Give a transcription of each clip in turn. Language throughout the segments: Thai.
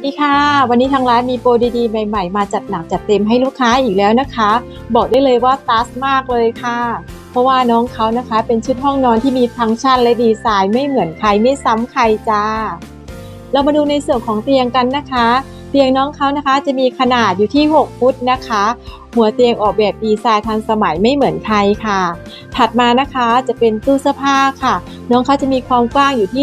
สวัสดีค่ะ วันนี้ทางร้านมีโปรดีๆ ใหม่ๆ มาจัดหนักจัดเต็มให้ลูกค้าอีกแล้วนะคะ บอกได้เลยว่าตัสมากเลยค่ะ เพราะว่าน้องเขานะคะ เป็นชุดห้องนอนที่มีฟังก์ชันและดีไซน์ไม่เหมือนใครไม่ซ้ำใครจ้า เรามาดูในส่วนของเตียงกันนะคะ เตียงน้องเขานะคะจะมีขนาดอยู่ที่ 6 ฟุตนะคะ หัวเตียงออกแบบดีไซน์ทันสมัยไม่เหมือนใครค่ะ ถัดมานะคะจะเป็นตู้เสื้อผ้าค่ะ น้องเขาจะมีความกว้างอยู่ที่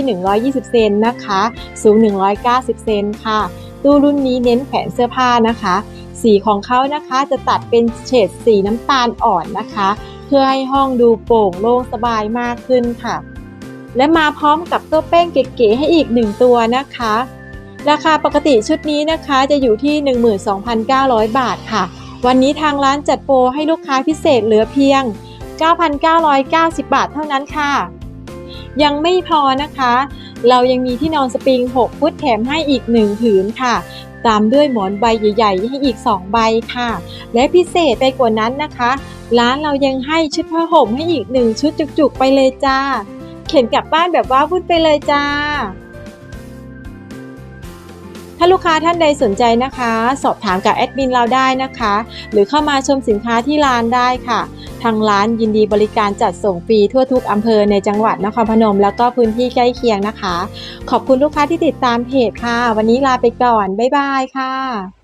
120 เซนนะคะ สูง 190 เซนค่ะ ตู้รุ่นนี้เน้นแขวนเสื้อผ้านะคะ สีของเขานะคะจะตัดเป็นเฉดสีน้ำตาลอ่อนนะคะ เพื่อให้ห้องดูโปร่งโล่งสบายมากขึ้นค่ะ และมาพร้อมกับตัวแป้งเก๋ๆให้อีก1ตัวนะคะ ราคาปกติชุดนี้นะคะจะอยู่ที่ 12,900 บาทค่ะ วันนี้ทางร้านจัดโปรให้ลูกค้าพิเศษเหลือเพียง 9,990 บาทเท่านั้นค่ะ ยังไม่พอนะคะ เรายังมีที่นอนสปริง 6 ฟุตแถมให้อีก 1 ผืนค่ะ ตามด้วยหมอนใบใหญ่ๆ ให้อีก 2 ใบค่ะ และพิเศษไปกว่านั้นนะคะ ร้านเรายังให้ชุดผ้าห่มให้อีก 1 ชุดจุกๆ ไปเลยจ้า เข็นกลับบ้านแบบว่าวุ่นไปเลยจ้า ถ้าลูกค้าท่านใดสนใจนะคะ สอบถามกับแอดมินเราได้นะคะ หรือเข้ามาชมสินค้าที่ร้านได้ค่ะ ทางร้านยินดีบริการจัดส่งฟรีทั่วทุกอำเภอในจังหวัดนครพนม แล้วก็พื้นที่ใกล้เคียงนะคะ ขอบคุณลูกค้าที่ติดตามเพจค่ะ วันนี้ลาไปก่อน บ๊ายบายค่ะ